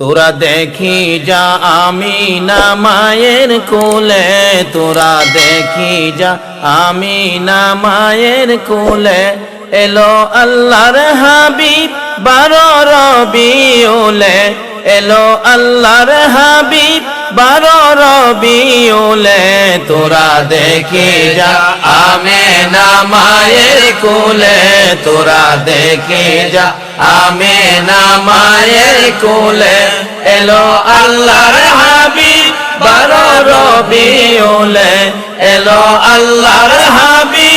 তোরা দেখি যা আমি না মায়ের কোলে, তোরা দেখি যা আমি না মায়ের কোলে। এলো আল্লাহর হাবিব, বারো রবিউলে। এলো আল্লাহর হাবিব বারো রবিউলে, তোরা দেখি যা। আমি না মায়ের কোলে, তোরা দেখি যা। আমি না মায়ের কোলে, এলো আল্লাহর হাবিব। বারো রবিউলে, এলো আল্লাহর হাবিব।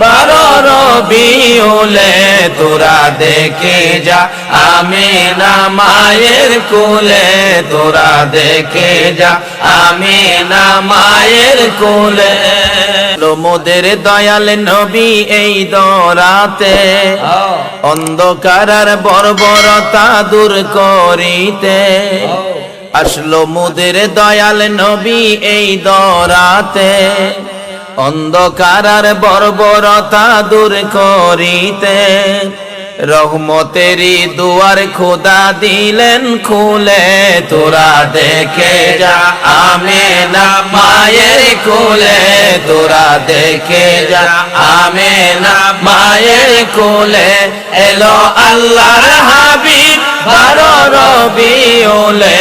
বারো রবিউলে তোরা দেখে যা। আমি না মায়ের কোলে তোরা দেখে যা। আমি না মায়ের কোলে। মোদের দয়াল নবী এই দরাতে অন্ধকার আর বর্বরতা দূর করিতে। আসলো মুদের দয়াল নবী এই দরাতে অন্ধকার বর্বরতা দূর করিতে। রহমতেরই দুয়ার খোদা দিলেন, খুলে তোরা দেখে যা। আমি না মায়ের কোলে, তোরা দেখে যা। আমি না মায়ের কোলে, এলো আল্লাহর হাবিব, বারো রবি ওলে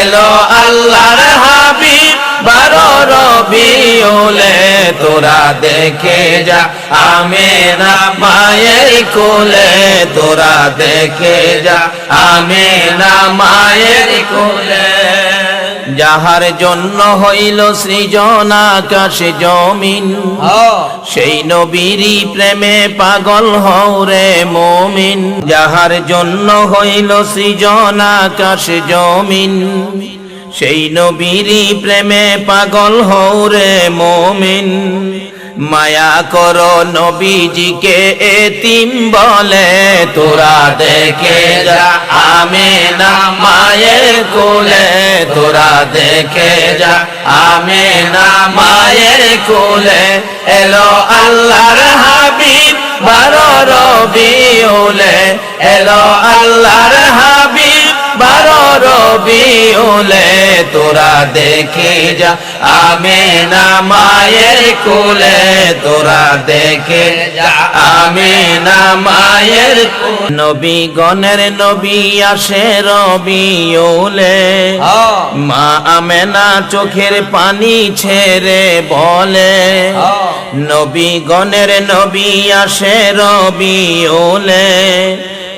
এলো আল্লাহর হাবিব বারো রবিউলে তোরা দেখে যা। আমি না মায়ের কোলে তোরা দেখে যা। আমি না মায়ের কোলে। যাহার জন্য হইল সৃজন আকাশ জমিন সেই নবীরই প্রেমে পাগল হৌরে মমিন। যাহার জন্য হইল সৃজন আকাশ জমিন সেই নবীরই প্রেমে পাগল হৌরে মমিন। মায়া কর নবীজিকে এতিম বলে, তোরা দেখে যা আমি না মায়ের কোলে। তোরা দেখে যা আমি না মায়ের কোলে। এলো আল্লাহর হাবিব, বারো রবিউলে। এলো আল্লাহর হাবিব বারো রবিউলে তোরা দেখে যা। আমি না মায়ের কোলে তোরা দেখে যা। আমি না মায়ের। নবী গণের নবী আসে রবিউলে। মা আমেনা চোখের পানি ছেড়ে বলে। নবী গণের নবী আসে রবিউলে।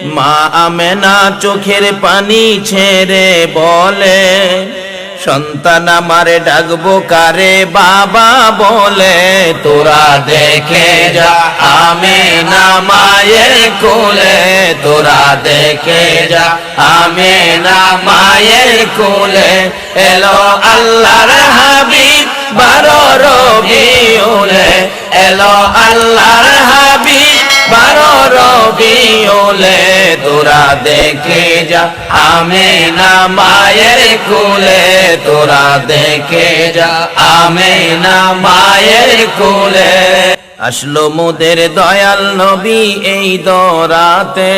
মা আমেনা চোখের পানি ছেড়ে বলে, সন্তান আমারে ডাকবো কারে বাবা বলে, তোরা দেখে যা আমি না মায়ের কোলে, তোরা দেখে যা আমি না মায়ের কোলে, এলো আল্লাহর হাবিব বারো রবিউলে, এলো আল্লাহর রবিউলে তোরা দেখে যা আমি না মায়ের কোলে তোরা দেখে যা আমি না মায়ের কোলে। আসলো মোদের দয়াল নবী এই দরাতে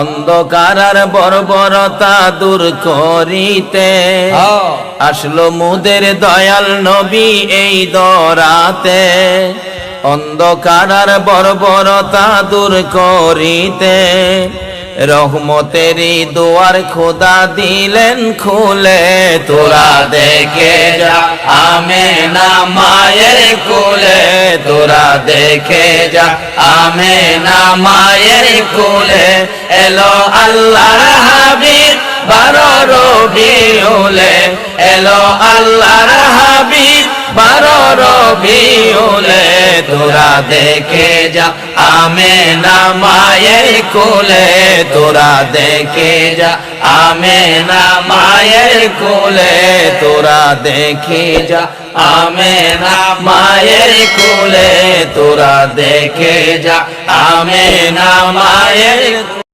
অন্ধকার আর বর্বরতা দূর করিতে। আসলো মুদের দয়াল নবী এই দরাতে অন্ধকার বর্বরতা দূর করিতে রহমতেরই দুয়ার খোদা দিলেন খুলে। তোরা দেখে যা আমে না মায়ের কোলে। তোরা দেখে যা আমি না মায়ের কোলে। এলো আল্লাহর হাবিব বারো রবিউলে। এলো আল্লাহর হাবিব বারো রবিউলে তোরা দেখে যা আমি না মায়ের কোলে তোরা দেখে যা আমি না মায়ের কোলে তোরা দেখে যা আমি না মায়ের কোলে তোরা দেখে যা আমি না